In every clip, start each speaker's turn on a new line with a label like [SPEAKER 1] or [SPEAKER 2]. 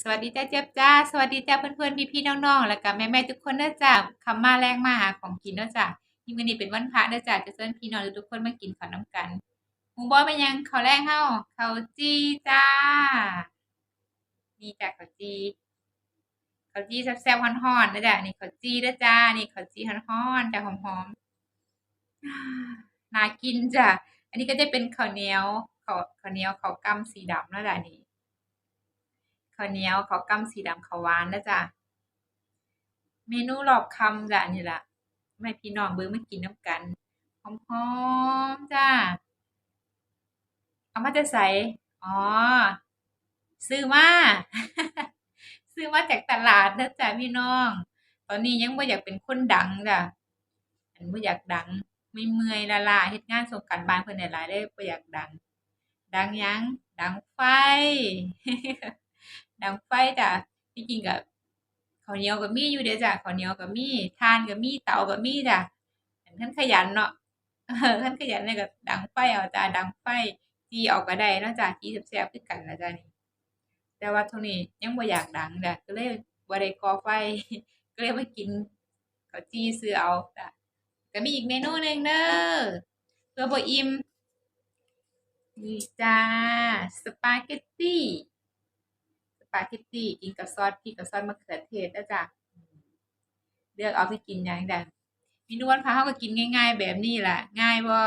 [SPEAKER 1] สวัสดีจ้าเจี๊ยบจ้า สวัสดีจ้าเพื่อนๆพี่ๆน้องๆแล้วก็แม่ๆทุกคนเด้อจ้าคำมาแรงมาหาของกินเด้อจ้าที่มื้อนี้เป็นวันพระเด้อจ้าจะเชิญพี่น้องทุกคนมากินข้าวน้ำกันหมูบ่เป็นยังข้าวแรงเฮาข้าวจีจ้านี่จ้าข้าวจีข้าวจีแซ่บๆฮ้อนๆเด้อจ้านี่ข้าวจีเด้อจ้านี่ข้าวจีฮ้อนๆจ้าหอมๆน่ากินจ้ะอันนี้ก็จะเป็นข้าวเหนียวข้าวข้าวเหนียวข้าวกล้ำสีดำนะจ้ะนี่ ข้าวเหนียวข้าวกล้ำสีดำข้าวหวานเด้อจ้ะเมนูรอบคำจ้ะนี่ล่ะมาให้พี่น้องเบิ่งมากินน้ำกันหอมๆจ้าเอามาแต่ไสอ๋อ ซื้อมาซื้อมาจากตลาดเด้อจ้ะพี่น้อง ตอนนี้ยังบ่อยากเป็นคนดังจ้ะอันบ่อยากดังไม่เมื่อยๆล้าเฮ็ดงานส่งการบ้านเพิ่อนหลายๆเลยบ่อยากดัง ดังยังดังไฟ ดังไฟจ้ะที่จริงก็ข้าวเหนียวก็มีอยู่เดะจ้ะข้าวเหนียวก็มีถ่านก็มีเตาก็มีจ้ะคันคันขยันเนาะเออคันขยันเนี่ยก็ดังไฟเอาจ้ะดังไฟจี่เอาก็ได้นาะจ้ะจี่แซ่บๆคือกันล่ะจ้ะนี่แต่ว่าช่วงนี้ยังบ่อยากดังจ้ะก็เลยบ่ได้ก่อไฟก็เลยมากินข้าวจีซื้อเอาจ้ะก็มีอีกเมนูหนึ่งเด้อเพื่อบ่อิ่มนี่จ้าสปาเกตตีสปาเกตตี้กินกับซอสพริกกับซอสมะเขือเทศเด้อจ้ะเลือกเอาสิกินหยังจ้ะเมนูวันพระเราก็กินง่าย ๆ แบบนี้แหละง่ายบ่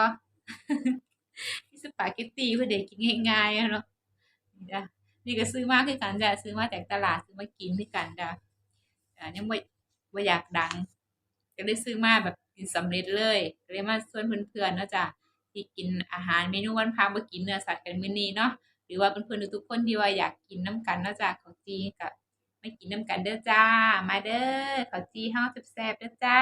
[SPEAKER 1] สปาเกตตี้เพื่อได้กินง่ายๆเนาะนี่จ้ะนี่ก็ซื้อมาคือกันจ้ะซื้อมาจากตลาดซื้อมากินคือกันจ้ะอ่ายังบ่บ่อยากดังก็เลยซื้อมาแบบกินสำเร็จเลยก็เลยมาชวนเพื่อนๆเนาะจ้ะที่กินอาหารเมนูวันพระบ่กินเนื้อสัตว์กันมื้อนี้เนาะ หรือว่าเพื่อนๆทุกคนที่ว่าอยากกินน้ำกันนาะจ้ะข้าวจีกับไม่กินน้ำกันเด้อจ้า มาเด้อข้าวจีห้องแซ่บๆเด้อจ้า